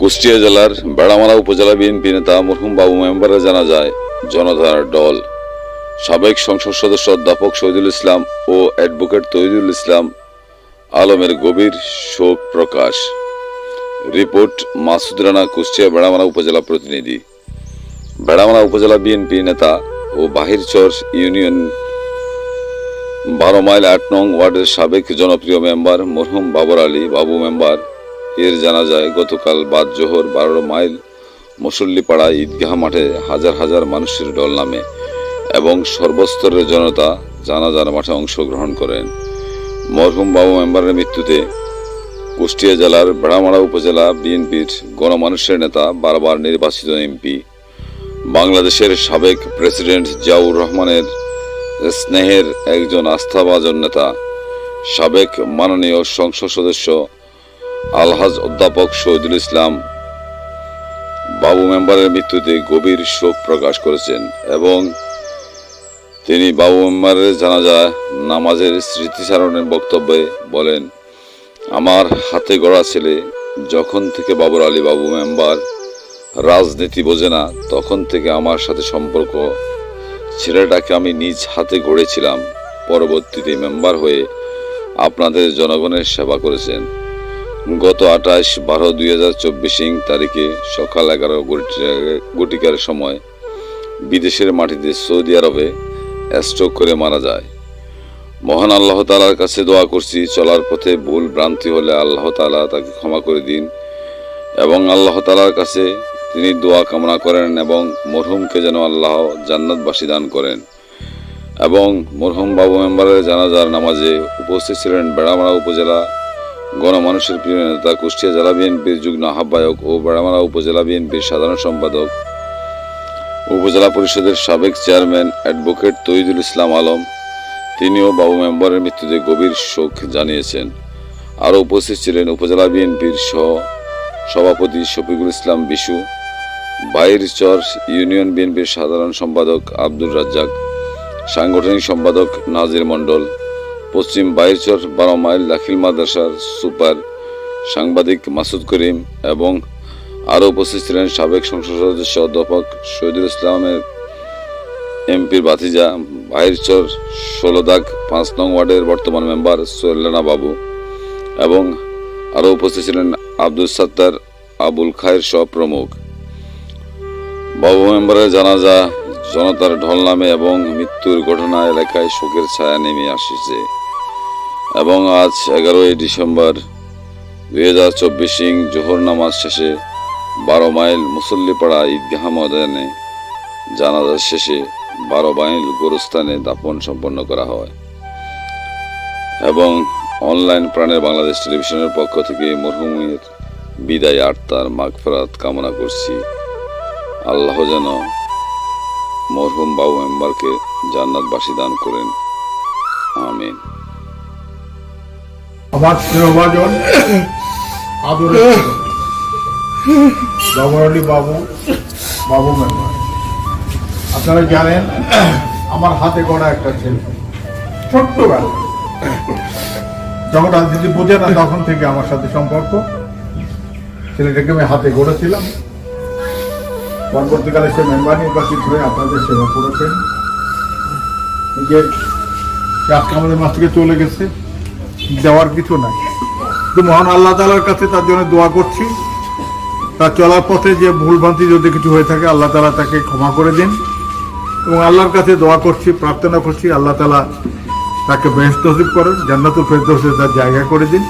কুষ্টিয়া জেলার বেড়ামারা উপজেলা বিএনপি নেতা মরহুম বাবু মেম্বারে জানা যায় জনতার দল। সাবেক সংসদ সদস্য অধ্যাপক শহীদুল ইসলাম ও অ্যাডভোকেট তহিদুল ইসলাম আলমের গভীর শোক প্রকাশ। রিপোর্ট মাসুদ রানা, কুষ্টিয়া বেড়ামারা উপজেলা প্রতিনিধি। বেড়ামারা উপজেলা বিএনপি নেতা ও বাহিরচর ইউনিয়ন বারো মাইল আট নং ওয়ার্ডের সাবেক জনপ্রিয় মেম্বার মরহুম বাবর আলী বাবু মেম্বার এর জানা যায় গতকাল বাদ জোহর বারো মাইল মুসল্লিপাড়া ঈদগাহ মাঠে হাজার হাজার মানুষের দল নামে এবং সর্বস্তরের জনতা জানাজার মাঠে অংশগ্রহণ করেন। মরহুম বাবু মেম্বারের মৃত্যুতে কুষ্টিয়া জেলার বেড়ামারা উপজেলা বিএনপির গণমানুষের নেতা, বারবার নির্বাচিত এমপি। বাংলাদেশের সাবেক প্রেসিডেন্ট জিয়াউর রহমানের স্নেহের একজন আস্থাভাজন নেতা, সাবেক মাননীয় সংসদ সদস্য আলহাজ অধ্যাপক শহীদুল ইসলাম বাবু মেম্বারের মৃত্যুতে গভীর শোক প্রকাশ করেছেন এবং তিনি বাবু মেম্বারের জানাজা নামাজের স্মৃতিচারণের বক্তব্যে বলেন, আমার হাতে গড়া ছেলে যখন থেকে বাবর আলী বাবু মেম্বার রাজনীতি বোঝে না, তখন থেকে আমার সাথে সম্পর্ক। ছেলেটাকে আমি নিজ হাতে গড়েছিলাম। পরবর্তীতে মেম্বার হয়ে আপনাদের জনগণের সেবা করেছেন। গত আঠাশ বারো দুই হাজার চব্বিশ তারিখে সকাল এগারো গটিকার সময় বিদেশের মাটিতে সৌদি আরবে স্ট্রোক করে মারা যায়। মহান আল্লাহ তালার কাছে দোয়া করছি, চলার পথে ভুল ভ্রান্তি হলে আল্লাহ তালা তাকে ক্ষমা করে দিন এবং আল্লাহ তালার কাছে তিনি দোয়া কামনা করেন এবং মরহুমকে যেন আল্লাহ জান্নাতবাসী দান করেন এবং মরহুম বাবু মেম্বারের জানাজার নামাজে উপস্থিত ছিলেন বেড়ামারা উপজেলা গণমানুষের প্রিয় নেতা কুষ্টিয়া জেলা বিএনপির যুগ্ম আহ্বায়ক ও বেড়ামারা উপজেলা বিএনপির সাধারণ সম্পাদক, উপজেলা পরিষদের সাবেক চেয়ারম্যান অ্যাডভোকেট তহিদুল ইসলাম আলম, তিনিও বাবু মেম্বারের মৃত্যুতে গভীর শোক জানিয়েছেন। আরও উপস্থিত ছিলেন উপজেলা বিএনপির সহ সভাপতি শফিকুল ইসলাম বিশু বাইরচর ইউনিয়ন বিএনপির সাধারণ সম্পাদক আব্দুর রাজ্জাক, সাংগঠনিক সম্পাদক নাজির মণ্ডল পশ্চিম বাইরচর বারো মাইল দাখিল মাদ্রাসার সুপার সাংবাদিক মাসুদ করিম এবং আরও উপস্থিত ছিলেন সাবেক সংসদ সদস্য অধ্যাপক শহীদুল ইসলামের এমপির বাতিজা বাহিরচর ষোলোদাগ পাঁচ নং ওয়ার্ডের বর্তমান মেম্বার সোহেলানা বাবু এবং আরও উপস্থিত ছিলেন আব্দুল সাত্তার আবুল খায়ের সহ প্রমুখ বাবু মেম্বারের জানাজা, জনতার ঢল নামে এবং মৃত্যুর ঘটনা এলাকায় শোকের ছায়া নেমে আসছে। এবং আজ এগারোই ডিসেম্বর দুই হাজার চব্বিশ ইং জোহর নামাজ শেষে বারো মাইল মুসল্লিপাড়া ঈদগাহ ময়দানে জানাজা শেষে বারো মাইল গোরস্থানে দাপন সম্পন্ন করা হয়। এবং অনলাইন প্রাণের বাংলাদেশ টেলিভিশনের পক্ষ থেকে মরহুমের বিদায় আর্তার মাগফরাত কামনা করছি। আল্লাহ যেন মরহুম বাবু মেম্বারকে জান্নাতবাসী দান করেন। আমিন। আমার স্নেহভাজন আদরের ছিল। বাবু বাবু মেম্বার। আপনারা জানেন, আমার হাতে গড়া একটা ছেলে। ছোট্টবেলা। যখন রাজনীতি বোঝে না, তখন থেকে আমার সাথে সম্পর্ক। ছেলেটাকে আমি হাতে গড়েছিলাম। পরবর্তীকালে সে মেম্বার নির্বাচিত হয়ে আপনাদের সেবা করেছেন। নিজের আমাদের মাছ থেকে চলে গেছে। দেওয়ার কিছু নাই। তো মহান আল্লাহ তালার কাছে তার জন্য দোয়া করছি। তার চলার পথে যে ভুলভ্রান্তি যদি কিছু হয়ে থাকে, আল্লাহ তালা তাকে ক্ষমা করে দিন। এবং আল্লাহর কাছে দোয়া করছি, প্রার্থনা করছি, আল্লাহ তালা তাকে বেহস্ত করেন, জান্নাতুল ফেরদৌসে তার জায়গা করে দিন।